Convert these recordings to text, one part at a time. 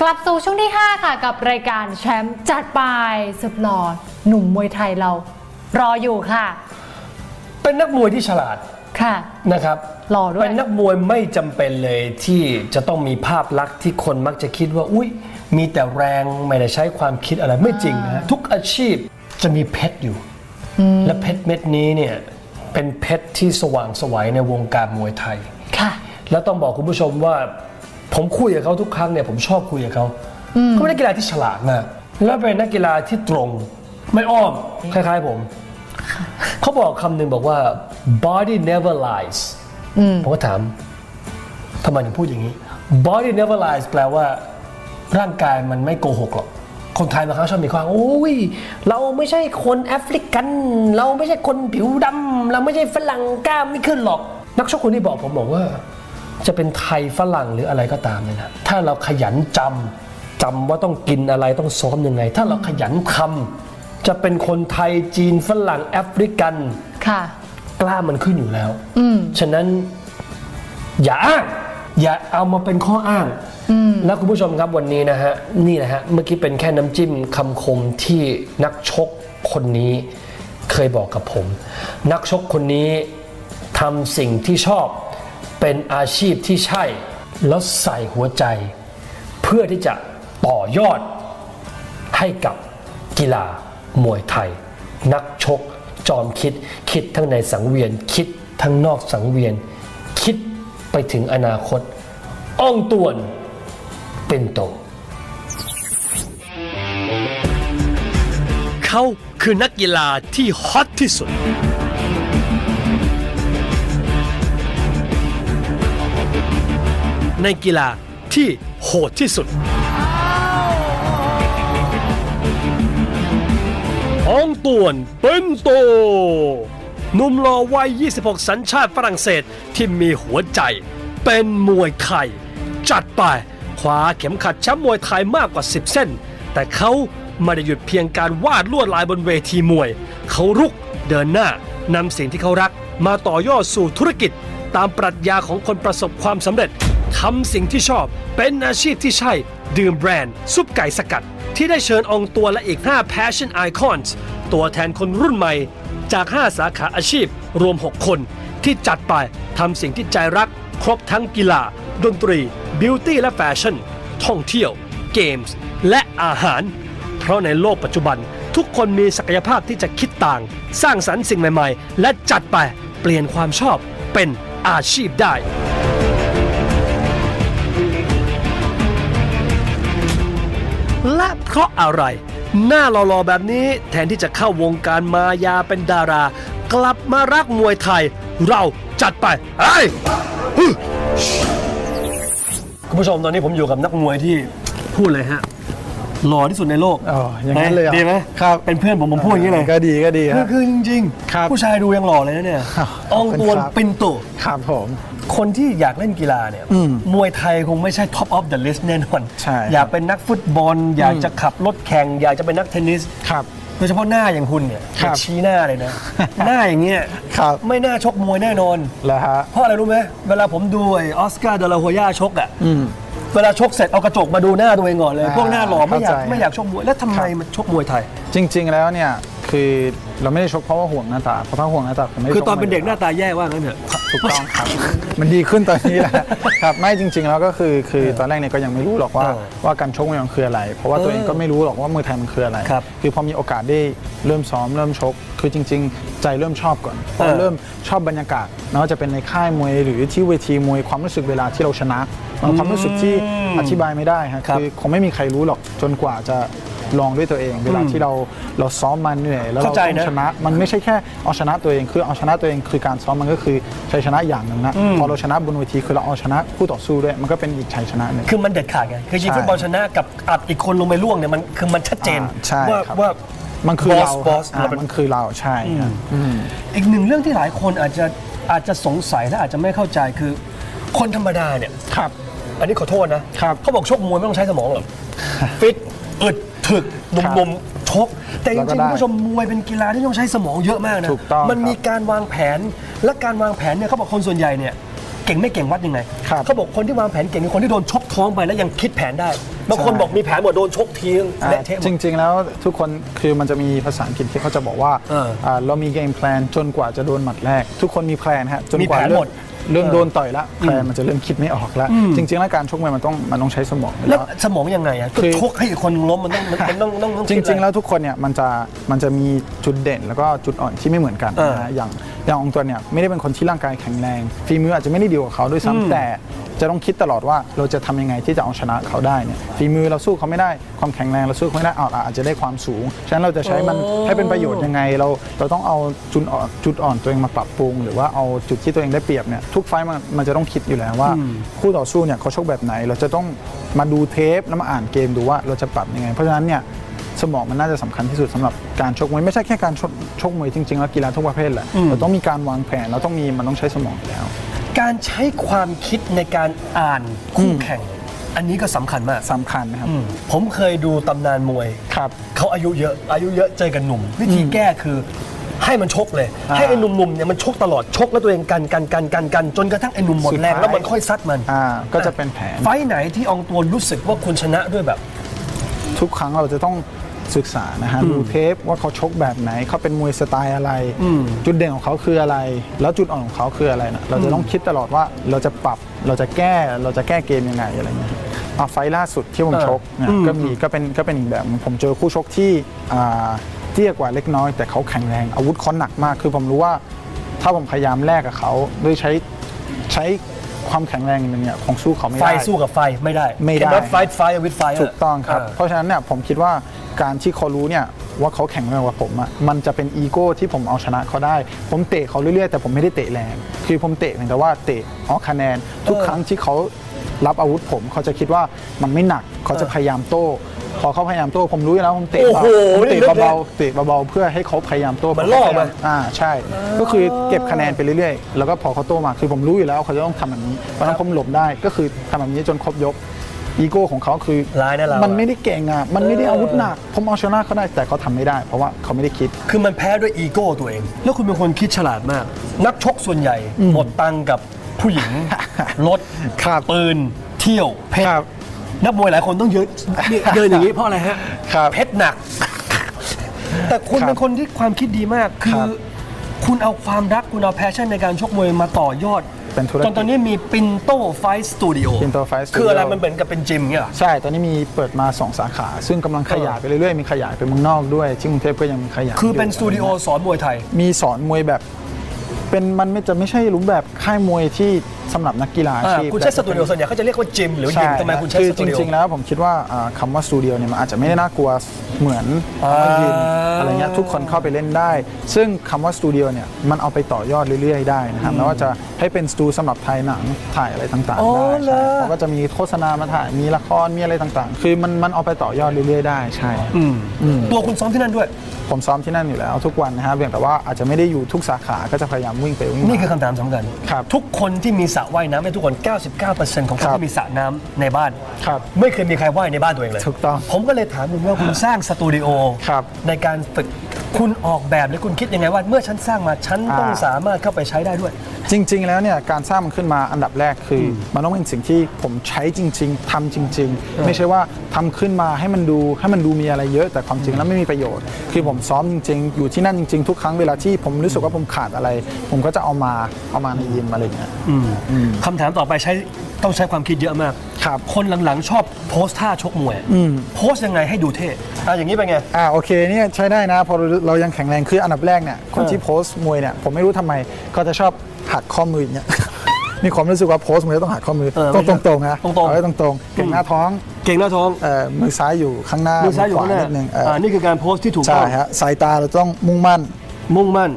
กลับสู่ช่วงที่ 5 ค่ะ กับรายการแชมป์จัดไปสุดหล่อหนุ่มมวยไทยเรา รออยู่ค่ะ เป็นนักมวยที่ฉลาดค่ะ นะครับหล่อด้วยเป็นนักมวยไม่จำเป็นเลยที่จะต้องมีภาพลักษณ์ที่คนมักจะคิดว่า อุ้ยมีแต่แรงไม่ได้ใช้ความคิดอะไรไม่จริงนะฮะทุกอาชีพจะมีเพชรอยู่ และเพชรเม็ดนี้เนี่ยเป็นเพชรที่สว่างไสวัยในวงการมวยไทย ค่ะ แล้วต้องบอกคุณผู้ชมว่า ผมคุยกับเขาทุกครั้งเนี่ยผมชอบคุยกับเขาเขาเป็นนักกีฬาที่ฉลาดมากและเป็นนักกีฬาที่ตรง ไม่อ้อมคล้ายๆผม เขาบอกคำหนึ่งบอกว่า body never lies ผมก็ถามทำไมถึงพูดอย่างนี้ body never lies แปลว่า ร่างกายมันไม่โกหกหรอกคนไทยบางครั้งชอบมีความโอ้ยเราไม่ใช่คนแอฟริกัน เราไม่ใช่คนผิวดำเราไม่ใช่ฝรั่งกล้ามไม่ขึ้นหรอก นักชกคนนี้บอกผมบอกว่า จะเป็นไทยฝรั่งหรืออะไรก็ตามเนี่ยนะถ้าเราขยันจำจำว่าต้องกินอะไรต้องซ้อมยังไง ถ้าเราขยันทำจะเป็นคนไทยจีนฝรั่งแอฟริกันค่ะกล้ามมันขึ้นอยู่แล้วฉะนั้น อย่าอ้างอย่าเอามาเป็นข้ออ้างแล้วคุณผู้ชมครับวันนี้นะฮะนี่นะฮะเมื่อกี้เป็นแค่น้ำจิ้มคำคมที่นักชกคนนี้เคยบอกกับผม นักชกคนนี้ทำสิ่งที่ชอบ เป็นอาชีพที่ใช่ แล้วใส่หัวใจ เพื่อที่จะต่อยอด ให้กับกีฬามวยไทย นักชก จอมคิด คิดทั้งในสังเวียนคิดทั้งนอกสังเวียน คิดไปถึงอนาคต อ้องตวนเป็นโตเขาคือนักกีฬาที่ฮอตที่สุด ในกีฬาที่โหดที่สุด อองตวนเป็นโต หนุ่มหล่อวัย 26 สัญชาติฝรั่งเศสที่มีหัวใจเป็นมวยไทย จัดไปคว้าเข็มขัดแชมป์มวยไทยมากกว่า 10 เส้น แต่เขาไม่ได้หยุดเพียงการวาดลวดลายบนเวทีมวย เขารุกเดินหน้านำสิ่งที่เขารัก มาต่อยอดสู่ธุรกิจ ตามปรัชญาของคนประสบความสำเร็จ ทำสิ่งที่ชอบ เป็นอาชีพที่ใช่ ดื่มแบรนด์ ซุปไก่สกัด ที่ได้เชิญองตัวและอีก 5 Passion Icons ตัวแทนคนรุ่นใหม่ จาก 5 สาขาอาชีพ รวม 6 คน ที่จัดไปทำสิ่งที่ใจรัก ครบทั้งกีฬา ดนตรี บิวตี้และแฟชั่น ท่องเที่ยว เกมส์ และอาหาร เพราะในโลกปัจจุบัน ทุกคนมีศักยภาพที่จะคิดต่าง สร้างสรรค์สิ่งใหม่ ๆ และจัดไปเปลี่ยนความชอบเป็นอาชีพได้ และเพราะอะไร หน้าหล่อๆแบบนี้แทนที่จะเข้าวงการมายาเป็นดารา กลับมารักมวยไทย เราจัดไปไอ้ยฮึคุณผู้ชมตอนนี้ผมอยู่กับนักมวยที่พูดเลยฮะหล่อที่สุดในโลกอ๋ออย่างนั้นเลยเหรอดีไหมครับเป็นเพื่อนผมผมพูดอย่างนี้เลยก็ดีก็ดีคือฮะคือจริงครับผู้ชายดูยังหล่อเลยนะเนี่ยอ้าวอองตวนขอบคุณครับปินโตครับผม คนที่อยากเล่นกีฬาเนี่ยอืมมวยไทยคงไม่ใช่ top of the list แน่นอนใช่ครับอยากเป็นนักฟุตบอล อยากจะขับรถแข่ง อยากจะเป็นนักเทนนิสครับโดยเฉพาะหน้าอย่างคุณเนี่ยครับอย่าชี้หน้าเลยนะ หน้าอย่างเงี้ยครับไม่น่าชกมวยแน่นอนแล้วฮะเพราะอะไรรู้ไหมเวลาผมดูไอ้ออสการ์เดลาโฮย่าชกอะอืมเวลาชกเสร็จเอากระจกมาดูหน้าตัวเองก่อนเลยอ่าพวกหน้าหล่อไม่อยากเข้าใจไม่อยากชกมวยแล้วทำไมครับมันชกมวยไทย จริง ๆ แล้วเนี่ย คือเราไม่ได้ชกเพราะว่าห่วงหน้าตาเพราะถ้าห่วงหน้าตาผมไม่ได้คือชตอนเป็นเด็กหมาน้าตาแย่ว่างั้นเถอะ ถูกต้องครับ มันดีขึ้นตอนนี้แหละครับไม่จริง ๆ แล้วก็คือคือตอนแรกเนี่ยก็ยังไม่รู้หรอกว่าเออว่าการชกมวยมันคืออะไร เพราะว่าตัวเองก็ไม่รู้หรอกว่ามวยไทยมันคืออะไรครับคือพอมีโอกาสได้เริ่มซ้อมเริ่มชก คือจริง ๆ ใจเริ่มชอบก่อนพอเออเริ่มชอบบรรยากาศไม่ว่าจะเป็นในค่ายมวยหรือที่เวทีมวยความรู้สึกเวลาที่เราชนะมันความรู้สึกที่อธิบายไม่ได้ฮะครับ คือคงไม่มีใครรู้หรอกจนกว่าจะ ลองด้วยตัวเอง เวลาที่เราเราซ้อมมันเหนื่อยแล้วเราเข้าใจต้องนะชนะ มันไม่ใช่แค่เอาชนะตัวเองคือเอาชนะตัวเองคือการซ้อมมันก็คือชัยชนะอย่างหนึ่งนะพอเราชนะบนเวทีคือเราเอาชนะคู่ต่อสู้ด้วยมันก็เป็นอีกชัยชนะหนึ่ง คือมันเด็ดขาดไง คือยิงใช่ฟุตบอลชนะกับอัดอีกคนลงไปล่วงเนี่ยมันคือมันชัดเจนอ่าใช่ว่าครับ ว่า มันคือเราบอสอ่าเราเป็น มันคือเราใช่ครับอืมอีกหนึ่งเรื่องที่หลายคนอาจจะอาจจะสงสัยและอาจจะไม่เข้าใจคือ คนธรรมดาเนี่ย ครับ อันนี้ขอโทษนะครับ เขาบอกชกมวยไม่ต้องใช้สมองหรอก ฟิตอึด ถึกหครับนุ่มๆชกแต่จแล้วก็ริงๆได้คุณผู้ชมมวยเป็นกีฬาที่ต้องใช้สมองเยอะมากนะถูกต้องมันมีครับการวางแผนและการวางแผนเนี่ยเขาบอกคนส่วนใหญ่เนี่ยแก่งไม่เก่งวัดยังไงครับ เขาบอกคนที่วางแผนเก่งคือคนที่โดนชกท้องไปแล้วยังคิดแผนได้บางคนใช่บอกมีแผนหมดโดนชกทีนึงอ่าเละเทะหมจด ริง ๆ แล้วทุกคนคือมันจะมีภาษาอังกฤษที่เขาจะบอกว่าเอออ่าเรามีเกมแพลนจนกว่าจะโดนหมัดแรก ทุกคนมีแพลนฮะจนกว่ามีแผนเริ่หมด เริ่มเออโดนต่อยละแพลนมันจะเริ่มคิดไม่ออกแล้วจริงๆแล้วการชกมวยมันต้องมันต้องใช้สมองอยู่แล้วแล้วสมองยังไงอะก็คือชกให้อีกคนล้มมันต้องมันต้องต้องต้องจคิดริงๆอะไแล้วทุกคนเนี่ยมันจะมันจะมีจุดเด่นแล้วก็จุดอ่อนที่ไม่เหมือนกันเออนะฮะอย่างอย่างองตัวเนี่ยไม่ได้เป็นคนที่ร่างกายแข็งแรงฝีมืออาจจะไม่ได้ดีกว่าเขาด้วยซ้ำแต่ จะต้องคิดตลอดว่าเราจะทำยังไงที่จะเอาชนะเขาได้เนี่ยฝีมือเราสู้เขาไม่ได้ ความแข็งแรงเราสู้เขาไม่ได้อาอาจจะได้ความสูง ฉะนั้นเราจะใช้มันโอ้ให้เป็นประโยชน์ยังไง เราเราต้องเอาจุดอ่อนจุดอ่อนตัวเองมาปรับปรุง หรือว่าเอาจุดที่ตัวเองได้เปรียบเนี่ยทุกไฟต์มันมันจะต้องคิดอยู่แล้วว่าคู่ต่อสู้เนี่ยเขาชกแบบไหน เราจะต้องมาดูเทปแล้วมาอ่านเกมดูว่าเราจะปรับยังไง เพราะฉะนั้นเนี่ยสมองมันน่าจะสำคัญที่สุดสำหรับการชกมวยไม่ใช่แค่การชกชกมวยจริงๆแล้วกีฬาทุกประเภทแหละเราต้องมีการวางแผนเราต้องมีมันต้องใช้สมองอยู่แล้ว การใช้ความคิดในการอ่านคู่แข่ง อันนี้ก็สำคัญมาก สำคัญนะครับ ผมเคยดูตำนานมวย ครับ เขาอายุเยอะ อายุเยอะเจอกันหนุ่ม วิธีแก้คือให้มันชกเลย อ่าให้ไอ้หนุ่มๆเนี่ยมันชกตลอดชกแล้วตัวเองกันกันกันกันกันจนกระทั่งไอ้หนุ่มหมดสุดแรงท้ายแล้วมันค่อยซัดมันอ่าก็จะเป็นแผน ไฟท์ไหนที่อองตัวรู้สึกว่าคุณชนะด้วยแบบ ทุกครั้งเราจะต้อง ศึกษานะฮะดูเทปว่าเขาชกแบบไหนเขาเป็นมวยสไตล์อะไร จุดเด่นของเขาคืออะไร แล้วจุดอ่อนของเขาคืออะไรนะเราจะต้องคิดตลอดว่าเราจะปรับเราจะแก้เราจะแก้เกมยังไงอะไรเงี้ยอะไฟล์ล่าสุดที่ผมเออชกเนี่ยก็มีก็เป็นก็เป็นอีกแบบหนึ่งผมเจอคู่ชกที่อ่าเตี้ยกว่าเล็กน้อย แต่เขาแข็งแรงอาวุธเขาหนักมาก คือผมรู้ว่าถ้าผมพยายามแลกกับเขาด้วยใช้ใช้ ความแข็งแรงอย่างหนึงเนี่ยคงสู้เขาไม่ไฟได้ สู้กับไฟไม่ได้ ไม่ได้ Cannot fight fire with fire ถูกต้องครับ เพราะฉะนั้นเนี่ยผมคิดว่าการที่เขารู้เนี่ยว่าเขาแข็งแรงกว่าผมอะมันจะเป็นอีโก้ที่ผมเอาชนะเขาได้ ผมเตะเขาเรื่อยๆ แต่ผมไม่ได้เตะแรง คือผมเตะเพียงแต่ว่าเตะเอาคะแนน ทุกครั้งที่เขารับอาวุธผม เขาจะคิดว่ามันไม่หนัก เขาจะพยายามโต้ พอเขาพยายามโต้ผมรู้อยู่แล้วผมเตะโอ้โหเบาผมเตะนี่ลึกเลยเบาๆเตะเบาๆเพื่อให้เขาพยายามโต้เหมือนล่อมัน อ่าใช่ ก็คือเก็บคะแนนไปเรื่อยๆ แล้วก็พอเขาโต้มาคือผมรู้อยู่แล้วเขาจะต้องทำแบบนี้เพราะฉะนั้นผมหลบได้ก็คือทำแบบนี้จนครบยกอีโก้ของเขาคือร้ายนะเรามันไม่ได้เก่งอะมันไม่ได้อาวุธหนักผมเอาชนะเขาได้แต่เขาทำไม่ได้ เพราะว่าเขาไม่ได้คิด คือมันแพ้ด้วยอีโก้ตัวเอง แล้วคุณเป็นคนคิดฉลาดมาก นักชกส่วนใหญ่หมดตังค์กับผู้หญิง รถครับปืน เที่ยวเพชครรับ นักมวยหลายคนต้องเยอะเนี่ยเดินอย่างนี้เพราะอะไรฮะครับเพชรหนัก แต่คุณครับเป็นคนที่ความคิดดีมาก คืครัอบคุณเอาความรักคุณเอาแพชชั่นในการชกมวยมาต่อยอดเป็นธุรกิจจนตอนนี้มีปินโต้ไฟสตูดิโอ Pinto Fight Studio คืออะไรมันเหมือนกับเป็นจิมเงี้ยเหรอใช่ ตอนนี้มีเปิดมา 2 สาขา ซึ่งกำลังขยายไปเรื่อยๆ มีขยายไปเมืองนอกด้วยที่กรุงเทพก็ยังมีขยายคือเป็นยู่สตูดิโอสอนมวยไทย มีสอนมวยแบบ เป็นมันไม่จะไม่ใช่รูปแบบค่ายมวยที่ สำหรับนักกีฬาอาอ่าชีพคุณใช้สตูดิโอส่วนใหญ่เขาจะเรียกว่าจิมหรือยิมทำไมคุณใช้คือสตูดิโอจริง ๆ แล้วผมคิดว่าอ่าคำว่าสตูดิโอเนี่ยมันอาจจะไม่ได้น่ากลัวเหมือนคำว่ายิมอ่าอะไรเงี้ยทุกคนเข้าไปเล่นได้ ซึ่งคำว่าสตูดิโอเนี่ยมันเอาไปต่อยอดเรื่อย ๆ ได้นะครับไม่ว่าจะให้เป็นสตูสำหรับถ่ายหนังถ่ายอะไรต่างอ๋อๆได้เหรใช่อ เขาก็จะมีโฆษณามาถ่ายมีละครมีอะไรต่างๆ คือมันมันเอาไปต่อยอดเรื่อยๆ ได้ใช่ ตัวคุณซ้อมที่นั่นด้วย ผมซ้อมที่นั่นอยู่แล้วทุกวันนะครับเพียงแต่ว่าอาจจะไม่ได้อยู่ทุกสาขาก็จะพยายามวิ่งไปวิ่งมา นี่คือคำถามสำคัญ ครับ ทุกคนที่มีสระว่ายน้ำไม่ทุกคน 99%ของคนครับที่มีสระน้ำในบ้าน ครับ ไม่เคยมีใครว่ายในบ้านตัวเองเลย ถูกต้องผมก็เลยถามคุณว่าคุณสร้างสตูดิโอครับ ในการฝึก คุณออกแบบหรือคุณคิดยังไงว่าเมื่อฉันสร้างมาฉันต้องอ่า สามารถเข้าไปใช้ได้ด้วย จริง ๆ แล้วเนี่ยการสร้างมันขึ้นมาอันดับแรกคืออมันต้องเป็นสิ่งที่ผมใช้จริง ๆทำจริง ๆ ไม่ใช่ว่าทำขึ้นมาให้มันดูให้มันดูมีอะไรเยอะแต่ความจริงแล้วไม่มีประโยชน์ คือผมซ้อมจริง ๆ อยู่ที่นั่นจริง ๆ ทุกครั้งเวลาที่ผมรู้สึกว่าผมขาดอะไร ผมก็จะเอามาเอามาในยิมอะไรอย่างเงี้ย คำถามต่อไปใช้ต้องใช้ความคิดเยอะมาก ครับคนหลังๆ ชอบโพสท่าชกมวยโพสยังไงให้ดูเท่อะอย่างนี้เป็นไง อ่าโอเคเนี่ยใช้ได้นะ พอเราเรายังแข็งแรงคืออันดับแรกเนี่ยคนที่โพสต์มวยเนี่ยผมไม่รู้ทำไมเขาจะชอบหักข้อมืออย่างเงี้ยมีความรู้สึกว่าโพสต์มวยต้องหักข้อมือเออต้องตรงๆนะตรงๆเอาไว้ตรงๆ เก่งหน้าท้อง เก่งหน้าท้องเอ่อมือซ้ายอยู่ข้างหน้ามือซ้ายอยู่ข้างหน้าดนึงเอ่อออ่านี่คือการโพสที่ถูกต้ใช่องฮะสายตาเราต้องมุ่งมั่น มุ่งมั่น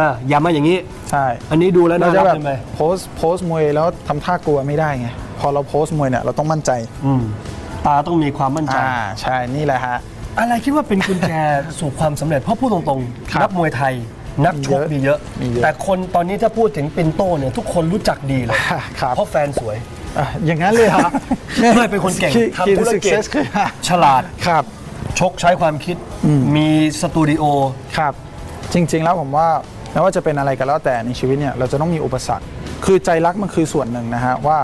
อะอย่ามาอย่างนี้ใช่อันนี้ดูแล้วเราน่าจะรักแบบใช่ไหมโพสต์โพสต์มวยแล้วทำท่ากลัวไม่ได้ไง พอเราโพสต์มวยเนี่ยเราต้องมั่นใจอืมตาต้องมีความมั่นใจ อ่าใช่นี่แหละฮะ อะไรคิดว่าเป็นกุญแจ สู่ความสำเร็จเพราะพูดตรงครับๆ นักมวยไทย นักชกมีมีเยเยอะอะ มีเยอะแต่คนตอนนี้ถ้าพูดถึงปินโตเนี่ยทุกคนรู้จักดีเลยครับ เพราะแฟนสวย อะอย่างนั้นเลยฮะไม่เป็นคนเก่ง Key- ทำ key ธุ to รกิจ success คือฉลาดครับ ชกใช้ความคิดมีสตูดิโอ ครับ จริง ๆ แล้วผมว่าไม่ว่าจะเป็นอะไรก็แล้วแต่ในชีวิตเนี่ยเราจะต้องมีอุปสรรค คือใจรักมันคือส่วนหนึ่งนะฮะว่า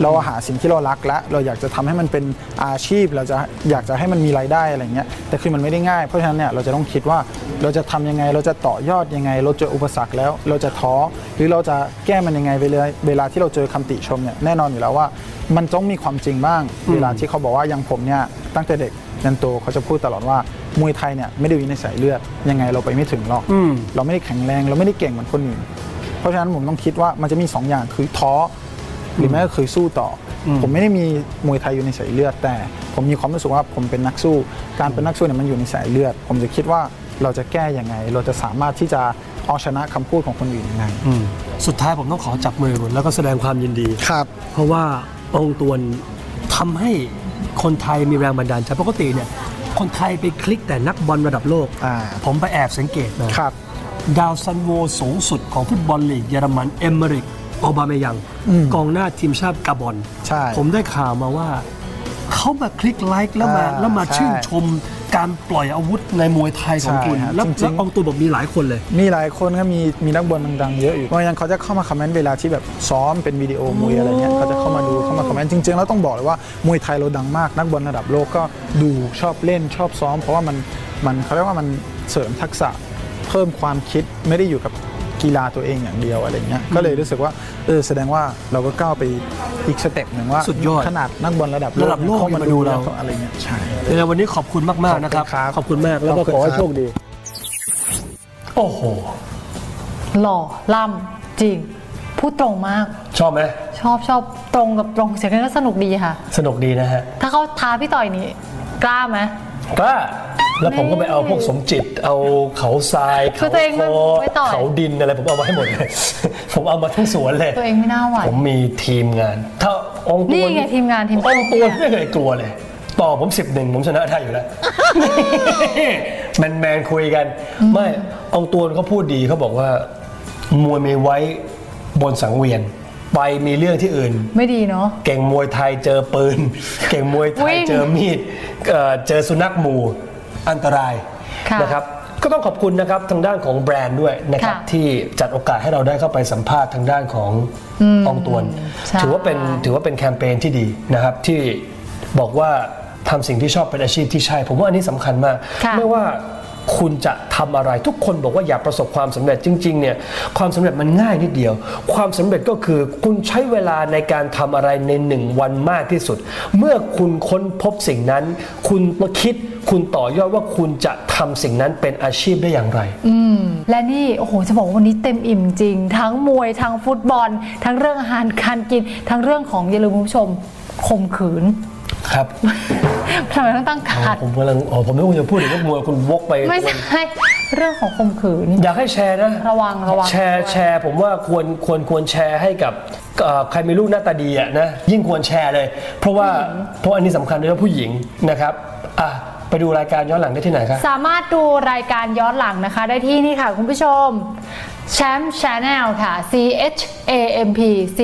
เราหาสิ่งที่เรารักและเราอยากจะทำให้มันเป็นอาชีพ เราจะอยากจะให้มันมีรายได้อะไรเงี้ยแต่คือมันไม่ได้ง่ายเพราะฉะนั้นเนี่ยเราจะต้องคิดว่าเราจะทำยังไง เราจะต่อยอดยังไง เราเจออุปสรรคแล้วเราจะท้อหรือเราจะแก้มันยังไงเวลาเวลาที่เราเจอคำติชมเนี่ยแน่นอนอยู่แล้วว่า มันต้องมีความจริงบ้าง เวลาที่เขาบอกว่าอย่างผมเนี่ยตั้งแต่เด็กยันโตเขาจะพูดตลอดว่ามวยไทยเนี่ยไม่ได้วิในสายเลือดยังไงเราไปไม่ถึงหรอกอืมเราไม่ได้แข็งแรง เราไม่ได้เก่งเหมือนคนอื่นเพราะฉะนั้นผมต้องคิดว่ามันจะมีสองอย่างคือท้อ หรือไม่ก็คือสู้ต่ออผมไม่ได้มีมวยไทยอยู่ในสายเลือด แต่ผมมีความรู้สึกว่าผมเป็นนักสู้ การเป็นนักสู้เนี่ยมันอยู่ในสายเลือด ผมจะคิดว่าเราจะแก้ยังไง เราจะสามารถที่จะเอาชนะคำพูดของคนอื่นยังไง อืมสุดท้ายผมต้องขอจับมือคุณแล้วก็แสดงความยินดี ครับ เพราะว่าองค์ตวนทำให้คนไทยมีแรงบันดาลใจปกติเนี่ย คนไทยไปคลิกแต่นักบอลระดับโลก อ่า ผมไปแอบสังเกตนะครับ ดาวซันโวสูงสุดของฟุตบอลลีกเยอรมันเอเมริกโอบาเมยังอืมกองหน้าทีมชาติกาบอน ใช่ ผมได้ข่าวมาว่า เขามาคลิกไลค์แล้วมาอ่าแล้วมาใช่ชื่นชมการปล่อยอาวุธในมวยไทยของใช่คุณฮะแล้วจริงๆ แล้วองค์ตัวบอกมีหลายคนเลย มีหลายคนก็มีมีนักบอลดังๆเยอะอยู่บางอย่างเขาจะเข้ามาคอมเมนต์เวลาที่แบบซ้อมเป็นวิดีโอมวยอะไรเงี้ยเขาจะเข้ามาดูเข้ามาคอมเมนต์จริงๆแล้วต้องบอกเลยว่ามวยไทยเราดังมาก นักบอลระดับโลกก็ดูชอบเล่นชอบซ้อม เพราะว่ามันมันเขาเรียกว่ามันเสริมทักษะเพิ่มความคิดไม่ได้อยู่กับ กีฬาตัวเองอย่างเดียวอะไรเงี้ยก็เลยรู้สึกว่าเออแสดงว่าเราก็ก้าวไปอีกสเต็ปหนึ่งว่าสุดยอดขนาดนักบอลระดับระดับโลกเข้ามายังมาดูดูเราแล้วก็อะไรเงี้ยใช่ยังไงวันนี้ขอบคุณมากๆนะครับขอบคุณครับขอบคุณมากแล้วก็ขอบคุณขอให้ครับโชคดี โอ้โหหล่อล่ำจริงพูดตรงมาก ชอบไหมชอบชอบตรงกับตรงเสียงกันก็สนุกดีค่ะ สนุกดีนะฮะ ถ้าเขาท้าพี่ต่อยนี่กล้าไหมกล้า แล้วผมก็ไปเอาพวกสมจิต เอาเขาทราย คืเขาอตัวเองโคไม่ต่อยเขาดินอะไรผมเอามาให้หมดเลย ผมเอามาทั้งสวนเลย ตัวเองไม่น่าไหว ผมมีทีมงาน ถ้าองค์ตัวนี่ไงทีมงานทีมองค์ตัวไม่เคยกลัวเลย ต่อผมสิบหนึ่งผมชนะได้อยู่แล้ว แมนแมนๆคุยกัน ไม่องค์ตัวเขาพูดดีเขาบอกว่ามวยมีไว้บนสังเวียน ไปมีเรื่องที่อื่น ไม่ดีเนาะ เก่งมวยไทยเจอปืน เก่งมวยไทยวิ่ง เจอมีดเอ่อเจอสุนัขหมู่ อันตรายค่ะนะครับก็ต้องขอบคุณนะครับทางด้านของแบรนด์ด้วยนะครับค่ะที่จัดโอกาสให้เราได้เข้าไปสัมภาษณ์ทางด้านของอองตวน ใช่ ถือว่าเป็นถือว่าเป็นแคมเปญที่ดีนะครับที่บอกว่าทำสิ่งที่ชอบเป็นอาชีพที่ใช่ ผมว่าอันนี้สำคัญมาก ค่ะ ไม่ว่า คุณจะทำอะไรทุกคนบอกว่าอยากประสบความสำเร็จจริงๆเนี่ยความสำเร็จมันง่ายนิดเดียว ความสำเร็จก็คือคุณใช้เวลาในการทำอะไรในหนึ่งวันมากที่สุด เมื่อคุณค้นพบสิ่งนั้น คุณมาคิดคุณต่อยอดว่าคุณจะทำสิ่งนั้นเป็นอาชีพได้อย่างไร อืมและนี่โอ้โหจะบอกว่าวันนี้เต็มอิ่มจริง ทั้งมวยทั้งฟุตบอล ทั้งเรื่องอาหารการกิน ทั้งเรื่องของอย่าลืมคุณผู้ชมข่มขืน ครับทำไมต้องตั้งการดผมกำลังอ๋อผมไม่ควรจะพูดถึงเรื่องมวยคุณวกไป ไม่ใช่เรื่องของข่มขืน อยากให้แชร์นะ ระวังระวังแชร์แชร์ ผมว่าควรควรควรแชร์ให้กับเอ่อใครมีลูกหน้าตาดีอะนะยิ่งควรแชร์เลย เพราะว่าเพราะอันนี้สำคัญด้วยว่าผู้หญิงนะครับอะไปดูรายการย้อนหลังได้ที่ไหนครับ สามารถดูรายการย้อนหลังนะคะ ได้ที่นี่ค่ะคุณผู้ชมแชมป์ชาแนลค่ะ C H A M P C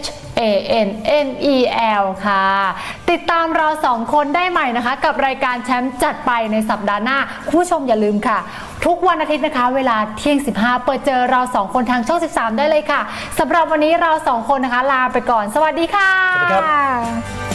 H A N N E L ค่ะ ติดตามเราสองคนได้ใหม่นะคะ กับรายการแชมป์จัดไปในสัปดาห์หน้า คุณผู้ชมอย่าลืมค่ะ ทุกวันอาทิตย์นะคะ เวลาเที่ยง 15 เปิดเจอเราสองคนทางช่อง 13 ได้เลยค่ะสำหรับวันนี้เราสองคนนะคะ ลาไปก่อน สวัสดีค่ะ สวัสดีครับ